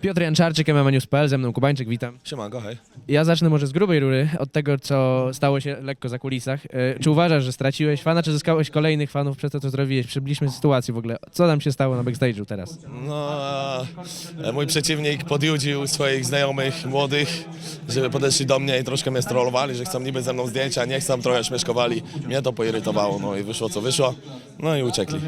Piotr Janczarczyk, MMA News.pl, ze mną Kubańczyk, witam. Siemanko, hej. Ja zacznę może z grubej rury, od tego, co stało się lekko za kulisach. E, Czy uważasz, że straciłeś fana, czy zyskałeś kolejnych fanów przez to, co zrobiłeś? Przybliżmy sytuację w ogóle. Co tam się stało na backstage'u teraz? No, e, mój przeciwnik podjudził swoich znajomych młodych, żeby podeszli do mnie i troszkę mnie strollowali, że chcą niby ze mną zdjęcia, nie chcą, trochę śmieszkowali. Mnie to poirytowało, no i wyszło co wyszło, no i uciekli.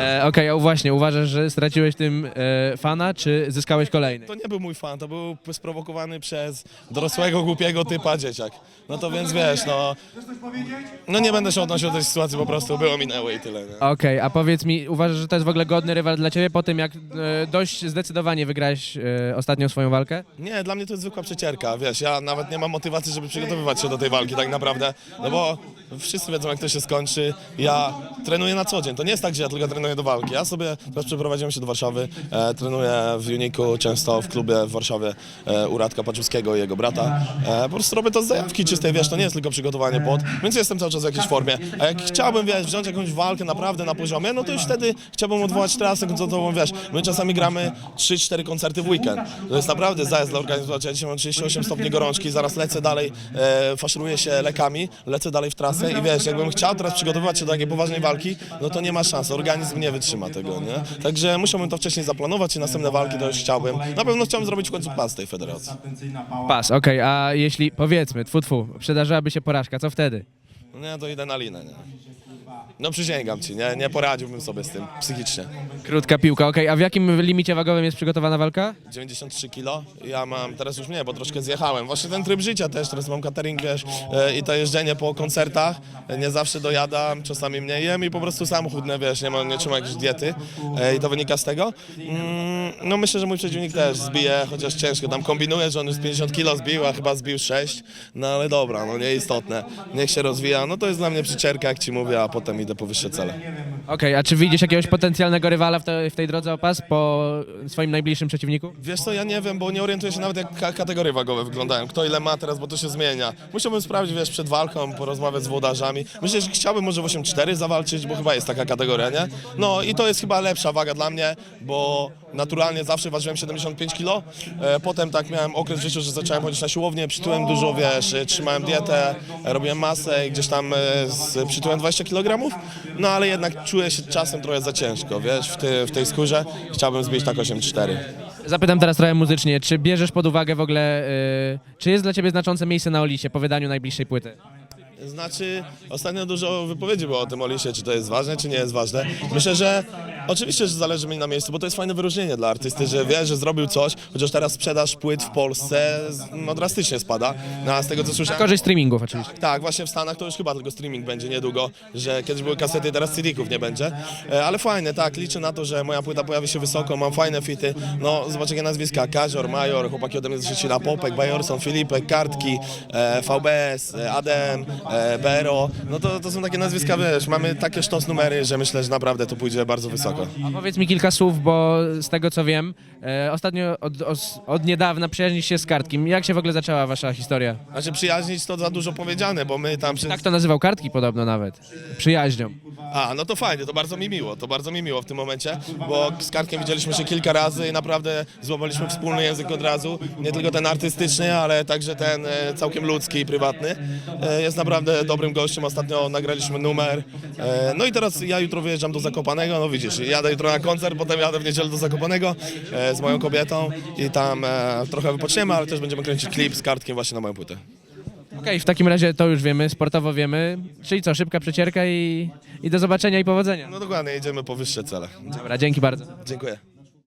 E, Okej, a właśnie, uważasz, że straciłeś tym e, fana, czy zyskałeś kolejny? To nie był mój fan, to był sprowokowany przez dorosłego, głupiego typa dzieciak. No to więc wiesz, no, no nie będę się odnosił do tej sytuacji, po prostu było, minęło i tyle, nie? Okej, a powiedz mi, uważasz, że to jest w ogóle godny rywal dla ciebie po tym, jak e, dość zdecydowanie wygrałeś e, ostatnią swoją walkę? Nie, dla mnie to jest zwykła przecierka, wiesz, ja nawet nie mam motywacji, żeby przygotowywać się do tej walki tak naprawdę, no bo wszyscy wiedzą jak to się skończy, ja trenuję na co dzień, to nie jest tak, że ja tylko trenuję do walki, ja sobie teraz przeprowadziłem się do Warszawy, e, trenuję w Często w klubie w Warszawie e, u Radka Paczuskiego i jego brata, e, po prostu robię to z zajawki czystej, wiesz, to nie jest tylko przygotowanie pod, więc jestem cały czas w jakiejś formie, a jak chciałbym, wiesz, wziąć jakąś walkę naprawdę na poziomie, no to już wtedy chciałbym odwołać trasę koncertową, wiesz, my czasami gramy 3-4 koncerty w weekend, to jest naprawdę zajazd dla organizacji, ja dzisiaj mam 38 stopni gorączki, zaraz lecę dalej, e, faszeruję się lekami, lecę dalej w trasę i wiesz, jakbym chciał teraz przygotowywać się do takiej poważnej walki, no to nie ma szans, organizm nie wytrzyma tego, nie? Także musiałbym to wcześniej zaplanować i następne walki to już chciałbym. Na pewno chciałbym zrobić w końcu pas tej federacji. Pas, okej, a jeśli, powiedzmy, tfu, tfu, przydarzyłaby się porażka, co wtedy? No nie, to idę na linę, nie? No przysięgam ci, nie, nie poradziłbym sobie z tym psychicznie. Krótka piłka, okej, a w jakim limicie wagowym jest przygotowana walka? 93 kilo, ja mam, teraz już nie, bo troszkę zjechałem. Właśnie ten tryb życia też, teraz mam catering, wiesz, e, i to jeżdżenie po koncertach, e, nie zawsze dojadam, czasami mniej jem i po prostu sam chudnę, wiesz, nie, mam, nie trzymam jakiejś diety e, i to wynika z tego. Mm, no myślę, że mój przeciwnik też zbije, chociaż ciężko, tam kombinuję, że on już z 50 kilo zbił, a chyba zbił 6, no ale dobra, no nieistotne, niech się rozwija, no to jest dla mnie przyczerka, jak ci mówię, a potem idę po wyższe cele. Okej, a czy widzisz jakiegoś potencjalnego rywala w, te, w tej drodze o pas po swoim najbliższym przeciwniku? Wiesz co, ja nie wiem, bo nie orientuję się nawet jak ka- kategorie wagowe wyglądają, kto ile ma teraz, bo to się zmienia. Musiałbym sprawdzić, wiesz, przed walką, porozmawiać z włodarzami. Myślę, że chciałbym może w 8-4 zawalczyć, bo chyba jest taka kategoria, nie? No i to jest chyba lepsza waga dla mnie, bo naturalnie zawsze ważyłem 75 kg. E, potem tak miałem okres w życiu, że zacząłem chodzić na siłownię, przytyłem dużo, wiesz, e, trzymałem dietę, e, robiłem masę i gdzieś tam e, z, przytyłem 20 kg. No ale jednak czuję się czasem trochę za ciężko, wiesz, w, ty, w tej skórze. Chciałbym zbić tak 8-4. Zapytam teraz trochę muzycznie, czy bierzesz pod uwagę w ogóle, y, czy jest dla ciebie znaczące miejsce na Olisie po wydaniu najbliższej płyty? Znaczy, ostatnio dużo wypowiedzi było o tym Olisie, czy to jest ważne, czy nie jest ważne. Myślę, że oczywiście, że zależy mi na miejscu, bo to jest fajne wyróżnienie dla artysty, że wie, że zrobił coś, chociaż teraz sprzedaż płyt w Polsce no, drastycznie spada. No, a z tego co słyszałem... Korzyść streamingów oczywiście. Tak, właśnie w Stanach to już chyba tylko streaming będzie niedługo, że kiedyś były kasety, teraz CD-ków nie będzie. E, Ale fajne, tak, liczę na to, że moja płyta pojawi się wysoko, mam fajne fity. No, zobacz jakie nazwiska, Kazior, Major, chłopaki ode mnie zrzucili na Popek, Bajorson, Filipek, Kartki, e, VBS, e, Adem, e, Bero. No to, to są takie nazwiska, wiesz, mamy takie sztos numery, że myślę, że naprawdę to pójdzie bardzo wysoko. A powiedz mi kilka słów, bo z tego co wiem, e, ostatnio od, os- od niedawna przyjaźnisz się z Kartkim. Jak się w ogóle zaczęła wasza historia? Znaczy przyjaźnić to za dużo powiedziane, bo my tam... Przez... Tak to nazywał Kartki podobno nawet. Przyjaźnią. A, no to fajnie, to bardzo mi miło, to bardzo mi miło w tym momencie, bo z Kartkiem widzieliśmy się kilka razy i naprawdę złapaliśmy wspólny język od razu, nie tylko ten artystyczny, ale także ten e, całkiem ludzki i prywatny. E, Jest naprawdę dobrym gościem, ostatnio nagraliśmy numer, E, no i teraz ja jutro wyjeżdżam do Zakopanego, no widzisz, jadę jutro na koncert, potem jadę w niedzielę do Zakopanego e, z moją kobietą i tam e, trochę wypoczniemy, ale też będziemy kręcić klip z Kartkiem właśnie na moją płytę. Okej, w takim razie to już wiemy, sportowo wiemy. Czyli co, szybka przecierka i, i do zobaczenia i powodzenia. No dokładnie, jedziemy po wyższe cele. Dobra, dzięki bardzo. Dziękuję.